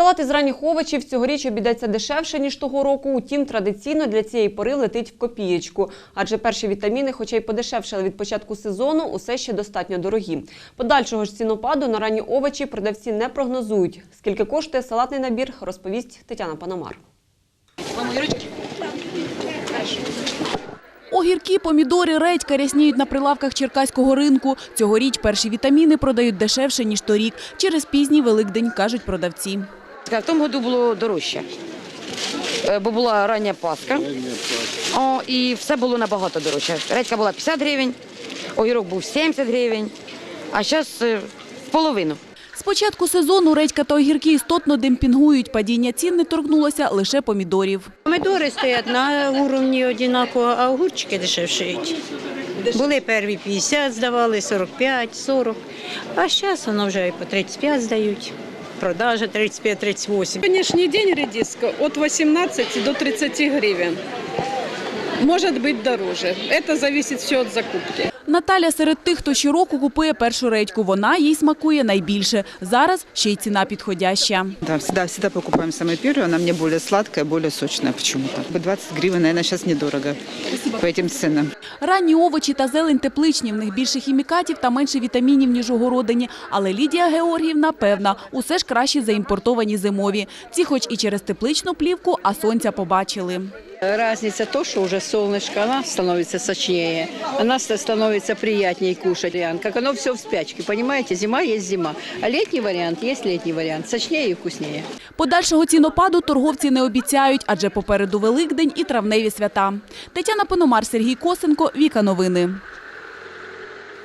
Салат із ранніх овочів цьогоріч обійдеться дешевше, ніж того року. Утім, традиційно для цієї пори летить в копієчку. Адже перші вітаміни, хоча й подешевшали від початку сезону, усе ще достатньо дорогі. Подальшого ж цінопаду на ранні овочі продавці не прогнозують. Скільки коштує салатний набір, розповість Тетяна Паномар. Огірки, помідори, редька рясніють на прилавках черкаського ринку. Цьогоріч перші вітаміни продають дешевше, ніж торік. Через пізній Великдень, кажуть продавці. В тому году було дорожче, Е, бо була рання Пасха. О, і все було набагато дорожче. Редька була 50 гривень, огірок був 70 гривень, а зараз в половину. З початку сезону редька та огірки істотно демпінгують. Падіння цін не торкнулося лише помідорів. Помидори стоять на уровні однаково, а огурчики дешевшають. Були перві 50, здавали 45, 40, а зараз воно вже і по 35 здають. Продажа 35-38. Сьогоднішній день редиска от 18 до 30 гривен. Может быть дороже. Это зависит все от закупки. Наталя серед тих, хто щороку купує першу редьку. Вона їй смакує найбільше. Зараз ще й ціна підходяща. Да, всегда, всегда покупаем самую первую. Она мне более сладкая, более сочная почему-то. 20 гривен, наверное, сейчас недорого по этим ценам. Ранні овочі та зелень тепличні. В них більше хімікатів та менше вітамінів, ніж у городині. Але Лідія Георгіївна певна, усе ж краще за імпортовані зимові. Ці хоч і через тепличну плівку, а сонця побачили. Разница то, что уже солнышко, она становится сочнее, она становится приятнее кушать. Вариант, Как все в спячке, понимаете, зима есть зима, а летний вариант есть летний вариант, сочнее и вкуснее. Подальшого цінопаду торговці не обіцяють, адже попереду Великдень і травневі свята. Тетяна Пономар, Сергій Косенко, Віка Новини.